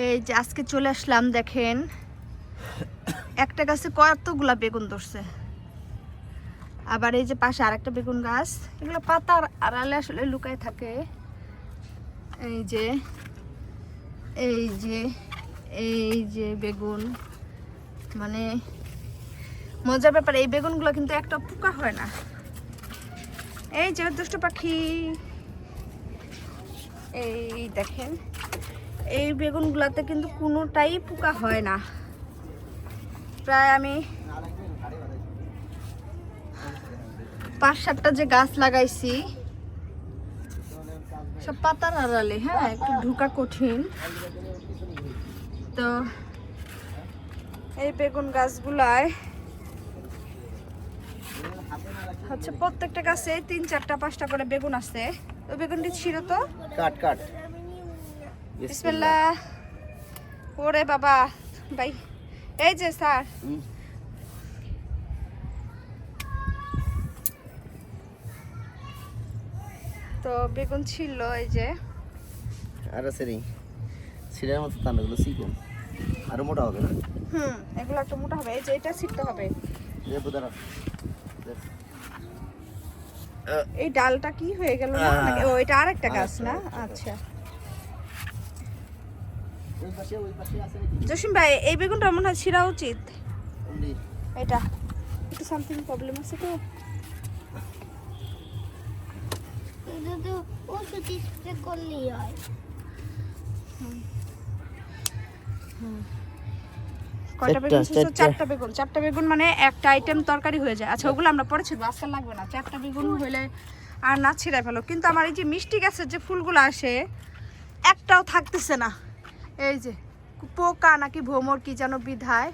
এই যে আজকে চলে আসলাম, দেখেন। একটা গাছে কতগুলা বেগুন ধরছে। আবার এই যে পাশে আর একটা বেগুন গাছ, এগুলো পাতার আড়ালে আসলে লুকায় থাকে। এই যে এই যে এই যে বেগুন। মানে মজার ব্যাপার, এই বেগুনগুলো কিন্তু একটা পোকা হয় না। এই যে দুষ্ট পাখি। এই দেখেন এই বেগুনগুলোতে কিন্তু কোনোটাই পোকা হয় না। প্রায় আমি পাঁচ সাতটা যে গাছ লাগাইছি, সব পাতার আড়ালে হ্যাঁ একটু ঢুকা কঠিন। তো এই বেগুন গাছগুলায় হচ্ছে প্রত্যেকটা গাছে তিন চারটা, পাঁচটা করে বেগুন আছে। ওই বেগুনটি ছিল তো? কাট কাট। বিসমিল্লাহ। ওরে বাবা ভাই এই যে স্যার। তো বেগুন ছিল এই যে। আর আছে রে সিলের মতো তান্ডগুলো চিকন আরও মোটা হবে না? হুম এগুলো একটু মোটা হবে এই যে এটা ছিটতে হবে। যে বুদারা এই ডালটা কি হয়ে গেল না? ও এটা আরেকটা গাছ না? আচ্ছা ওই পাশে ওই পাশে আছে নাকি জসিম ভাই এই বেগুনটা মনে হয় ছিঁড়া উচিত। এটা। একটু সামথিং প্রবলেম আছে তো? হয়। কয়টা বেগুন চারটা। বেগুন। চারটা বেগুন মানে একটা আইটেম তরকারি হয়ে যায়। আচ্ছা ওগুলো আমরা পরে ছিড়বো আজকাল লাগবে না। চারটা বেগুন হইলে আর না ছিঁড়াই ফেলো কিন্তু আমার এই যে মিষ্টি গাছের যে ফুলগুলো আসে একটাও থাকতেছে না। এই যে, পোকা নাকি ভোমর কি যেন বিধায়।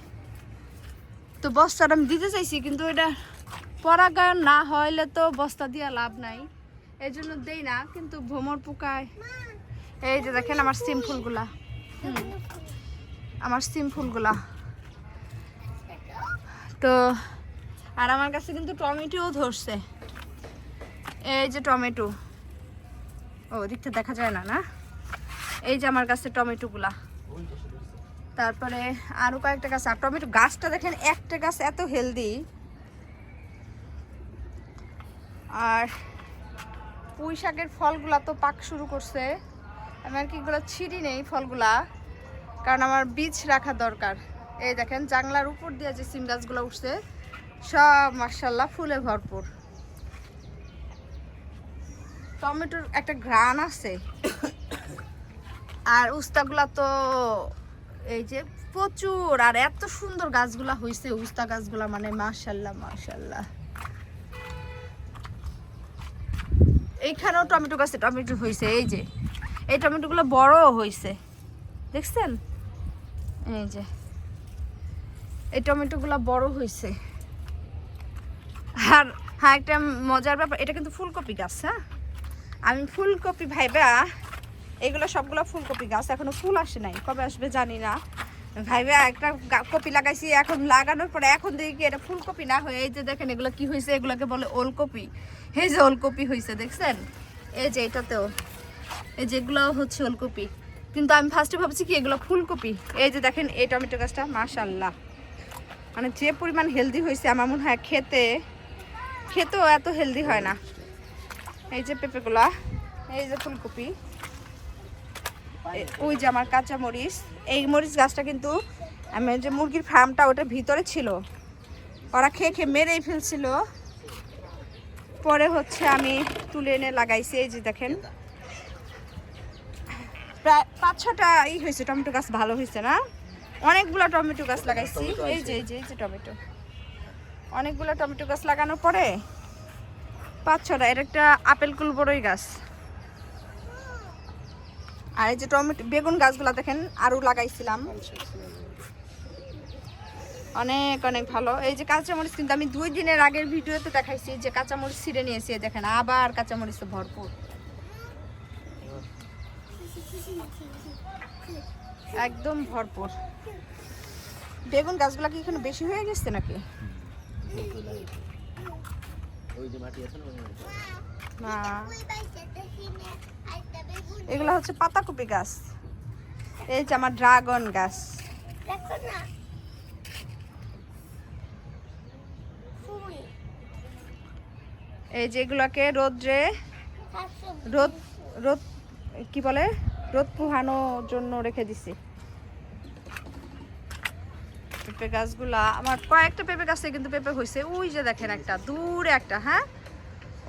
তো বস্তাটা আমি দিতে চাইছি, কিন্তু এটা পরাগায়ন না হইলে তো বস্তা দিয়ে লাভ নাই। এই জন্য দেই না, কিন্তু ভোমর পোকায়। এই যে দেখেন আমার সিম ফুলগুলা। আমার সিম ফুলগুলা। তো, আর আমার কাছে কিন্তু টমেটোও ধরছে। এই যে টমেটো। ও দিকটা দেখা যায় না না? এই যে আমার কাছে টমেটোগুলা। তারপরে আরও কয়েকটা গাছ, আর টমেটো গাছটা দেখেন, একটা গাছ এত হেলদি আর পুঁই শাকের ফলগুলা তো পাক শুরু করছে। আমি আর কি ছিঁড়ি নেই ফলগুলা, কারণ আমার বীজ রাখা দরকার। এই দেখেন, জানলার উপর দিয়ে যে সিম গাছগুলো উঠছে, সব মার্শাল্লাহ ফুলে ভরপুর। টমেটোর একটা ঘ্রাণ আছে। আর উস্তাগুলা তো এই যে প্রচুর, আর এত সুন্দর গাছগুলা হয়েছে উস্তা গাছগুলা মানে মার্শাল্লাহ মার্শাল্লাহ এইখানেও টমেটো গাছে টমেটো হয়েছে এই যে। এই টমেটোগুলো বড় হয়েছে দেখছেন? এই যে। এই টমেটোগুলো বড় হয়েছে আর হ্যাঁ একটা মজার ব্যাপার, এটা কিন্তু ফুলকপি গাছ হ্যাঁ? আমি ফুলকপি ভাইবা এগুলো সবগুলো ফুলকপি গাছ, এখনও ফুল আসে নাই, কবে আসবে জানি না। ভাইবা, একটা কপি লাগাইছি, এখন লাগানোর পরে এখন দেখি এটা ফুলকপি না হয়ে, এই যে দেখেন এগুলো কি হয়েছে এগুলোকে বলে ওলকপি। এই যে ওলকপি হয়েছে দেখছেন? এই যে এটাতেও। এই যেগুলো হচ্ছে ওলকপি। কিন্তু আমি ফার্স্টে ভাবছি কি এগুলো ফুলকপি? এই যে দেখেন, এই টমেটো গাছটা, মাশাল্লাহ। মানে যে পরিমাণ হেলদি হয়েছে আমার মনে হয় খেতে, খেতেও এত হেলদি হয় না। এই যে পেঁপেগুলা, এই যে ফুলকপি। ওই যে আমার কাঁচা মরিচ এই মরিচ গাছটা কিন্তু আমি যে মুরগির ফার্মটা ওটা ভিতরে ছিল ওরা খেয়ে খেয়ে মেরেই ফেলছিল। পরে হচ্ছে আমি তুলে এনে লাগাইছি এই যে দেখেন। প্রায় পাঁচ ছটা ই হয়েছে টমেটো গাছ ভালো হয়েছে না? অনেকগুলো টমেটো গাছ লাগাইছি এই যে এই যে এই যে টমেটো। অনেকগুলো টমেটো গাছ লাগানোর পরে পাঁচ ছটা এর একটা আপেল কুল বড়ই গাছ। আর এই যে টমেটো বেগুন গাছগুলো দেখেন আরও লাগাইছিলাম। অনেক অনেক ভালো। এই যে কাঁচামরিচ কিন্তু আমি দুই দিনের আগের ভিডিওতে দেখাইছি যে কাঁচামরিচ ছিঁড়ে নিয়েছি দেখেন আবার কাঁচামরিচ ভরপুর। একদম ভরপুর। বেগুন গাছগুলা কি এখানে বেশি হয়ে গেছে নাকি? ওই যে মাটি আছে না। এগুলো হচ্ছে পাতাকপি গাছ। এই যে আমার ড্রাগন গাছ। এই যেগুলোকে রোদ্রে রোদ রোদ কি বলে? রোদ পোহানোর জন্য রেখে দিছি। পেঁপে গাছগুলা আমার কয়েকটা পেঁপে গাছে কিন্তু পেঁপে হয়েছে ওই যে দেখেন একটা দূরে একটা হ্যাঁ?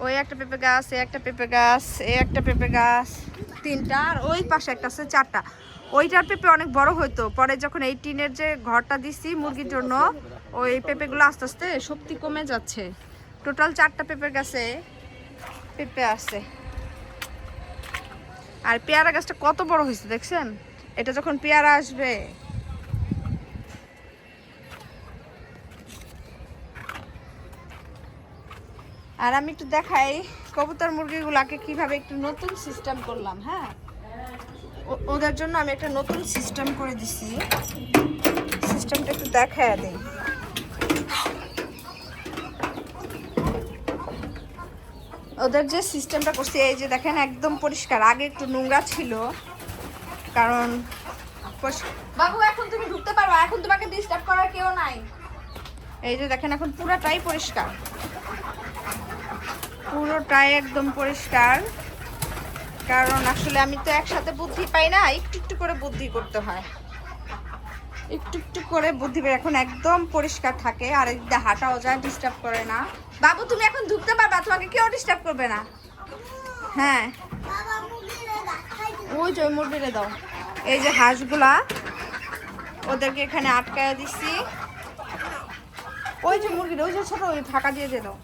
ওই একটা পেঁপে গাছ এই একটা পেঁপে গাছ এই একটা পেঁপে গাছ। তিনটা আর ওই পাশে একটা আছে, চারটা। ওইটার পেঁপে অনেক বড় হইতো। পরে যখন এই টিনের যে ঘরটা দিছি মুরগির জন্য, ওই পেঁপেগুলো আস্তে আস্তে শক্তি কমে যাচ্ছে। টোটাল চারটা পেঁপে গাছে পেঁপে আছে। আর পেয়ারা গাছটা কত বড় হয়েছে দেখছেন? এটা যখন পেয়ারা আসবে আর আমি একটু দেখাই কবুতর মুরগিগুলাকে কীভাবে একটু নতুন সিস্টেম করলাম হ্যাঁ? ওদের জন্য আমি একটা নতুন সিস্টেম করে দিছি। সিস্টেমটা একটু দেখায় দিই। ওদের যে সিস্টেমটা করছি, এই যে দেখেন, একদম পরিষ্কার। আগে একটু নোংরা ছিল, কারণ বাবু, এখন তুমি ঢুকতে পারো এখন তোমাকে ডিস্টার্ব করার কেউ নাই। এই যে দেখেন, এখন পুরাটাই পরিষ্কার। পুরোটাই একদম পরিষ্কার। কারণ আসলে আমি তো একসাথে বুদ্ধি পাই না, একটু একটু করে বুদ্ধি করতে হয়। একটু একটু করে বুদ্ধি পাই, এখন একদম পরিষ্কার থাকে, আর এদিক দিয়ে হাঁটাও যায় ডিস্টার্ব করে না। বাবু, তুমি এখন ঢুকতে পারবা? তোমাকে কেউ ডিস্টার্ব করবে না। হ্যাঁ। মুরগিরা ওই যে মুরগিরে দাও। এই যে হাঁসগুলা, ওদেরকে এখানে আটকায় দিছি ওই যে মুরগিটা, ওই যে ছোট, ওই ফাঁকা দিয়ে দিয়ে দাও।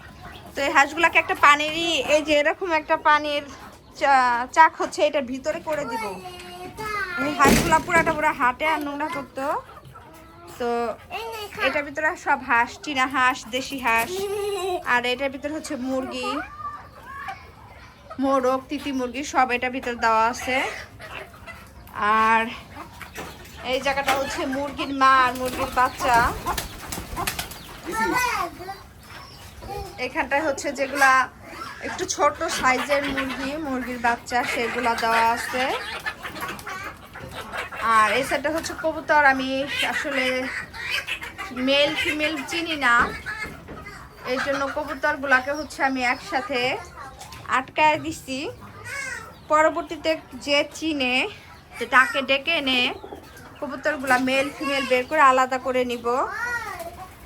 তো এই হাঁসগুলাকে একটা পানিরই, এই যে এরকম একটা পানির চাক হচ্ছে, এটা ভিতরে করে দিব। এই হাঁসগুলা পুরাটা পুরা হাটে আর নোংরা করতো। তো এটার ভিতরে সব হাঁস, চীনা হাঁস, দেশি হাঁস, আর এটার ভিতরে হচ্ছে মুরগি, মোরগ, তিতি মুরগি, সব এটার ভিতরে দেওয়া আছে। আর এই জায়গাটা হচ্ছে মুরগির মা আর মুরগির বাচ্চা। এখানটায় হচ্ছে যেগুলা একটু ছোট সাইজের মুরগি, মুরগির বাচ্চা, সেগুলা দেওয়া আছে। আর এই সাইডটা হচ্ছে কবুতর, আমি আসলে মেল ফিমেল চিনি না। এই জন্য কবুতরগুলাকে হচ্ছে আমি একসাথে আটকায় দিছি। পরবর্তীতে যে চিনে তাকে ডেকে এনে কবুতরগুলা মেল ফিমেল বের করে আলাদা করে নিব।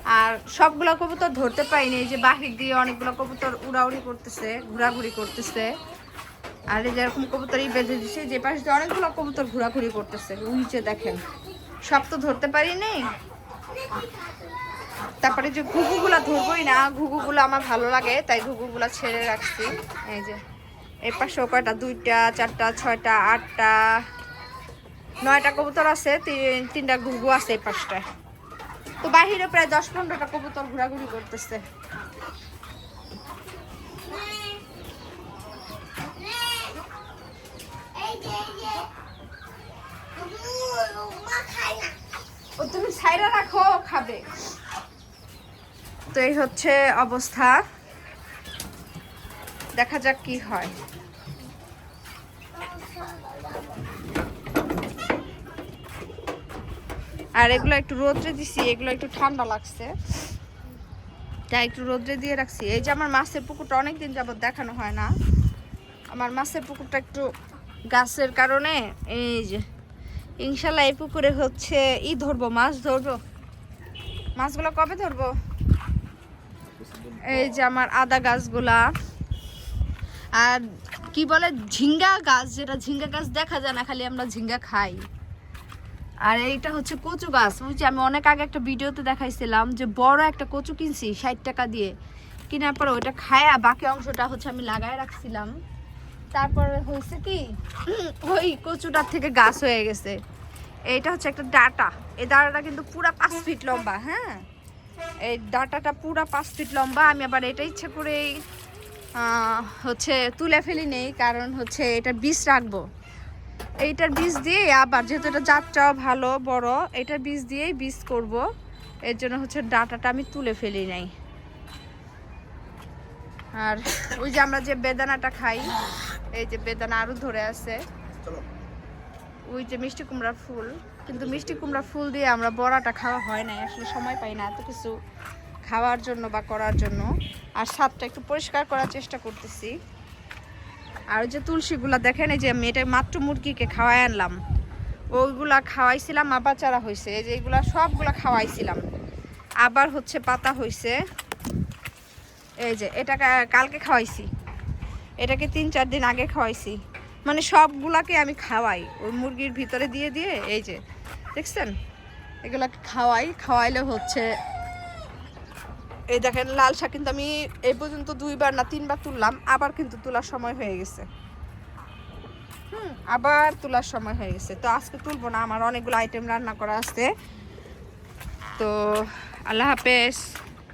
আর সবগুলা কবুতর ধরতে পাইনি এই যে বাহির দিয়ে অনেকগুলো কবুতর উড়াউড়ি করতেছে, ঘোরাঘুরি করতেছে। আর এই যেরকম কবুতরই বেঁধে দিছে, যে পাশে দিয়ে অনেকগুলো কবুতর ঘোরাঘুরি করতেছে যে দেখেন। সব তো ধরতে পারিনি। তারপরে যে ঘুঘুগুলা ধরবোই না, ঘুঘুগুলো আমার ভালো লাগে, তাই ঘুঘুগুলা ছেড়ে রাখছি। এই যে, এই পাশে কয়টা, দুইটা, চারটা, ছয়টা, আটটা, নয়টা কবুতর আছে, তিন- তিনটা ঘুঘু আছে এই পাশটায়। তো বাহিরে প্রায় দশ পনেরোটা কবুতর ঘোরাঘুরি করতেছে। ও, তুমি সাইরা রাখো খাবে। তো এই হচ্ছে অবস্থা। দেখা যাক কি হয়। আর এগুলো একটু রোদ্রে দিছি, এগুলো একটু ঠান্ডা লাগছে। তাই একটু রোদ্রে দিয়ে রাখছি। এই যে আমার মাছের পুকুরটা অনেকদিন যাবত দেখানো হয় না। আমার মাছের পুকুরটা একটু গাছের কারণে এই যে, ইনশাল্লাহ এই পুকুরে হচ্ছে ই ধরবো, মাছ ধরবো। মাছগুলো কবে ধরবো? এই যে আমার আদা গাছগুলা। আর কি বলে, ঝিঙ্গা গাছ, যেটা ঝিঙ্গা গাছ দেখা যায় না, খালি আমরা ঝিঙ্গা খাই। আর এইটা হচ্ছে কচু গাছ। বুঝছি আমি অনেক আগে একটা ভিডিওতে দেখাইছিলাম যে বড় একটা কচু কিনছি ষাট টাকা দিয়ে। কেনার পরে ওইটা খায়া বাকি অংশটা হচ্ছে আমি লাগায় রাখছিলাম। তারপরে হয়েছে কি? ওই কচুটার থেকে গাছ হয়ে গেছে। এইটা হচ্ছে একটা ডাটা। এই ডাটাটা কিন্তু পুরা পাঁচ ফিট লম্বা হ্যাঁ? এই ডাটাটা পুরা পাঁচ ফিট লম্বা। আমি আবার এটা ইচ্ছে করেই হচ্ছে তুলে ফেলি নেই, কারণ হচ্ছে এটা বীজ রাখব। এইটার বীজ দিয়ে আবার যেহেতু এটা জাতটাও ভালো বড় এটার বীজ দিয়েই বীজ করব। এর জন্য হচ্ছে ডাটাটা আমি তুলে ফেলি নাই। আর ওই যে আমরা যে বেদানাটা খাই এই যে বেদানা আরও ধরে আছে। ওই যে মিষ্টি কুমড়ার ফুল কিন্তু মিষ্টি কুমড়ার ফুল দিয়ে আমরা বড়াটা খাওয়া হয় নাই আসলে সময় পাই না এত কিছু খাওয়ার জন্য বা করার জন্য। আর স্বাদটা একটু পরিষ্কার করার চেষ্টা করতেছি। আর ওই যে তুলসীগুলা, দেখেন এই যে এটা মাত্র মুরগিকে খাওয়াই আনলাম। ওইগুলা খাওয়াইছিলাম আবার চারা হয়েছে এই যে এগুলা সবগুলা খাওয়াইছিলাম। আবার হচ্ছে পাতা হয়েছে এই যে এটা কালকে খাওয়াইছি। এটাকে তিন চার দিন আগে খাওয়াইছি। মানে সবগুলাকে আমি খাওয়াই। ওই মুরগির ভিতরে দিয়ে দিয়ে, এই যে, দেখছেন? এগুলাকে খাওয়াই, খাওয়াইলে হচ্ছে এই দেখেন, লাল শাক কিন্তু আমি এই পর্যন্ত দুইবার না তিনবার তুললাম, আবার কিন্তু তোলার সময় হয়ে গেছে। হুম, আবার তোলার সময় হয়ে গেছে। তো আজকে তুলবো না, আমার অনেকগুলো আইটেম রান্না করা আছে। তো আল্লাহ হাফেজ।